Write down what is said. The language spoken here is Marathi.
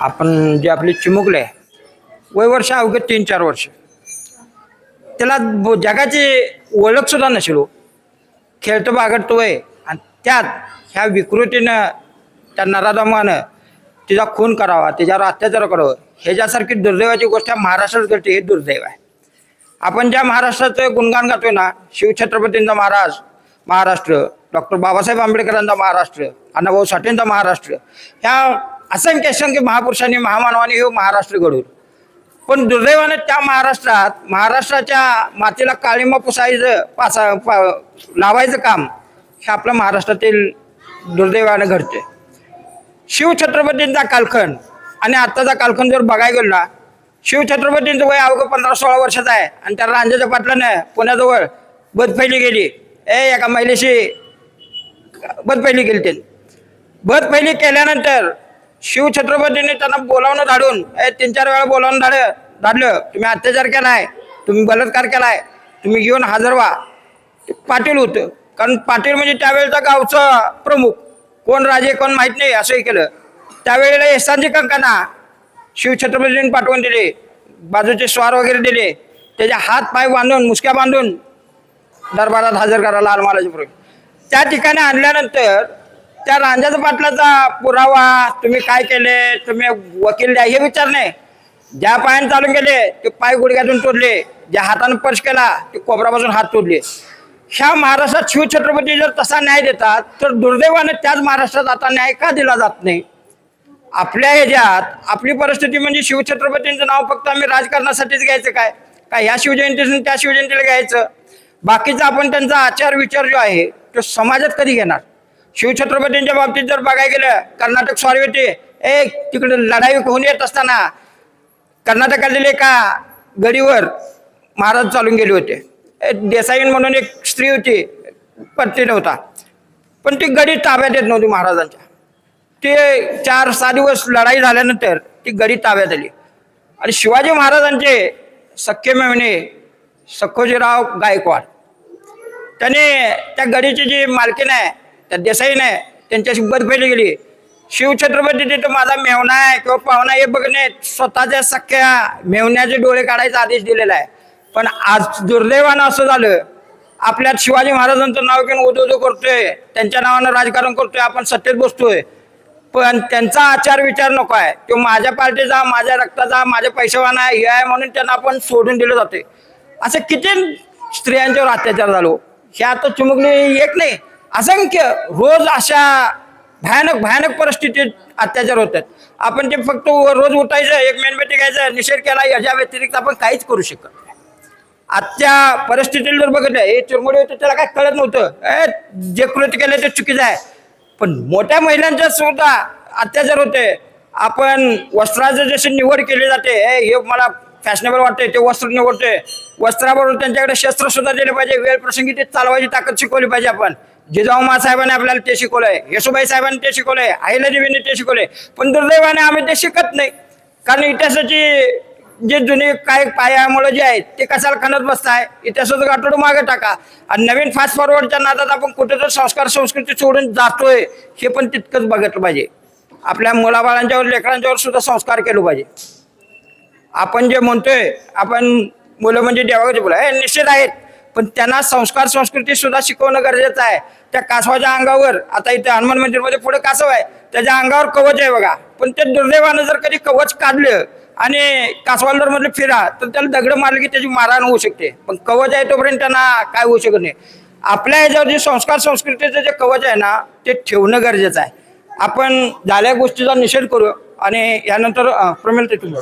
आपण जे आपले चिमुकले आहे वय वर्ष अवघे तीन चार वर्ष. त्याला जगाची ओळख सुद्धा नसेल हो. खेळतो बागडतो आहे आणि त्यात ह्या विकृतीनं त्या नराधमानं तिचा खून करावा तिच्यावर अत्याचार करावं ह्याच्यासारखी दुर्दैवाची गोष्ट महाराष्ट्रात घडते हे दुर्दैव आहे. आपण ज्या महाराष्ट्राचं गुणगान गातोय ना शिवछत्रपतींचा महाराज महाराष्ट्र डॉक्टर बाबासाहेब आंबेडकरांचा महाराष्ट्र अण्णाभाऊ साठेंचा महाराष्ट्र ह्या असंख्य असंख्य महापुरुषांनी महामानवाने हे महाराष्ट्र घडवलं पण दुर्दैवाने त्या महाराष्ट्रात महाराष्ट्राच्या मातीला काळिंबा पुसायचं पासा पा लावायचं काम हे आपल्या महाराष्ट्रातील दुर्दैवानं घडते शिवछत्रपतींचा कालखंड आणि आत्ताचा कालखंड जर बघायला गेलो ना शिवछत्रपतींचं वय अवघं पंधरा सोळा वर्षाचं आहे आणि त्या रांजाच्या पाटलानं पुण्याजवळ बदफैली गेली. ए एका महिलेशी बदफैली गेली त्यांनी. बदफैली केल्यानंतर शिवछत्रपतींनी त्यांना बोलावणं धाडून ए तीन चार वेळा बोलावून धाड धाडलं. तुम्ही अत्याचार केलाय तुम्ही बलात्कार केलाय तुम्ही घेऊन हजर व्हा. पाटील होतं. कारण पाटील म्हणजे त्यावेळेचा गावचा प्रमुख. कोण राजे कोण माहीत नाही असंही केलं. त्यावेळेला एसांचे कंकाना शिव शिवछत्रपतींनी पाठवून दिले. बाजूचे स्वार वगैरे दिले. त्याचे हात पाय बांधून मुसक्या बांधून दरबारात हजर करा लाल महाराज त्या ठिकाणी आणल्यानंतर त्या रांजाचा पाटलाचा पुरावा तुम्ही काय केले तुम्ही वकील द्या हे विचार नाही. ज्या पायाने चालून गेले ते पाय गुडघ्यातून तोडले ज्या हाताने स्पर्श केला ते कोपरापासून हात तोडले. ह्या महाराष्ट्रात शिवछत्रपती जर तसा न्याय देतात तर दुर्दैवाने त्याच महाराष्ट्रात आता न्याय का दिला जात नाही? आपल्या ह्याच्यात आपली परिस्थिती म्हणजे शिवछत्रपतींचं नाव फक्त आम्ही राजकारणासाठीच घ्यायचं काय? काय ह्या शिवजयंतीतून त्या शिवजयंतीला घ्यायचं? बाकीचा आपण त्यांचा आचार विचार जो आहे तो समाजात कधी घेणार? शिवछत्रपतींच्या बाबतीत जर बघायला गेलं कर्नाटक स्वारवेते ए तिकडे लढाई होऊन येत असताना कर्नाटकातील एका गडीवर महाराज चालून गेले होते. देसाईन म्हणून एक स्त्री होती पत्ती नव्हता. पण ती गडी ताब्यात येत नव्हती महाराजांच्या. ते चार सहा दिवस लढाई झाल्यानंतर ती गडी ताब्यात आली. आणि शिवाजी महाराजांचे सख्खे मेहणे सखोजीराव गायकवाड त्याने त्या गडीची जी मालकीन आहे त्या देसाईने आहे त्यांच्याशी बदफेली गेली शिवछत्रपती तिथं माझा मेवणा आहे किंवा पाहुणा हे बघणे स्वतःच्या सख्या मेवण्याचे डोळे काढायचा आदेश दिलेला आहे. पण आज दुर्दैवानं असं झालं आपल्यात शिवाजी महाराजांचं नाव घेऊन उदो उदो करतोय त्यांच्या नावानं राजकारण करतोय आपण सत्तेत बसतोय. पण त्यांचा आचार विचार नको आहे. तो माझ्या पार्टीचा माझ्या रक्ताचा माझ्या पैशावाना आहे हे आहे म्हणून त्यांना आपण सोडून दिलं जाते असं किती स्त्रियांच्यावर अत्याचार झालो. हे आता चिमुकली एक नाही असंख्य रोज अशा भयानक भयानक परिस्थितीत अत्याचार होतात. आपण ते फक्त रोज उठायचं एक मेणबत्ती घ्यायचं निषेध केला याच्या व्यतिरिक्त आपण काहीच करू शकत नाही. आजच्या परिस्थितीला जर बघितलं हे चिरमुडी होते त्याला काय कळत नव्हतं. ए जे कृती केलं ते चुकीचं आहे. पण मोठ्या महिलांच्या सुद्धा अत्याचार होते. आपण वस्त्राचं जशी निवड केली जाते ए, हे मला फॅशनेबल वाटते ते वस्त्र निवडते वस्त्राबरोबर त्यांच्याकडे शस्त्र सुद्धा दिले पाहिजे वेळ प्रसंगी ते चालवायची ताकद शिकवली पाहिजे आपण. जिजाऊमा साहेबांनी आपल्याला ते शिकवलंय येसुबाई साहेबांनी ते शिकवलंय अहिल्यादेवीने ते शिकवलंय. पण दुर्दैवाने आम्ही ते शिकत नाही. कारण इतिहासाची जे जुने काय पायामुळे जे आहेत ते कशाला खणत बसताय इतिहासाचं गाठोडं मागे टाका. आणि नवीन फास्ट फॉरवर्डच्या नादात आपण कुठे तर संस्कार संस्कृती सोडून जातोय हे पण तितकंच बघितलं पाहिजे. आपल्या मुलाबाळांच्यावर लेकरांच्यावर सुद्धा संस्कार केले पाहिजे. आपण जे म्हणतोय आपण मुलं म्हणजे देवाकडे बोला हे निश्चित आहेत. पण त्यांना संस्कार संस्कृती सुद्धा शिकवणं गरजेचं आहे. त्या कासवाच्या अंगावर आता इथे हनुमान मंदिरमध्ये पुढे कासव आहे त्याच्या अंगावर कवच आहे बघा. पण ते दुर्दैवानं जर कधी कवच काढलं आणि कासवाला जर म्हटलं फिरा तर त्याला दगड मारलं की त्याची मारहाण होऊ शकते. पण कवच आहे तोपर्यंत त्यांना काय होऊ शकत नाही. आपल्या ह्याच्यावर जे संस्कार संस्कृतीचं जे कवच आहे ना ते ठेवणं गरजेचं आहे. आपण झाल्या गोष्टीचा निषेध करू आणि यानंतर प्रमेल ते तुम्ही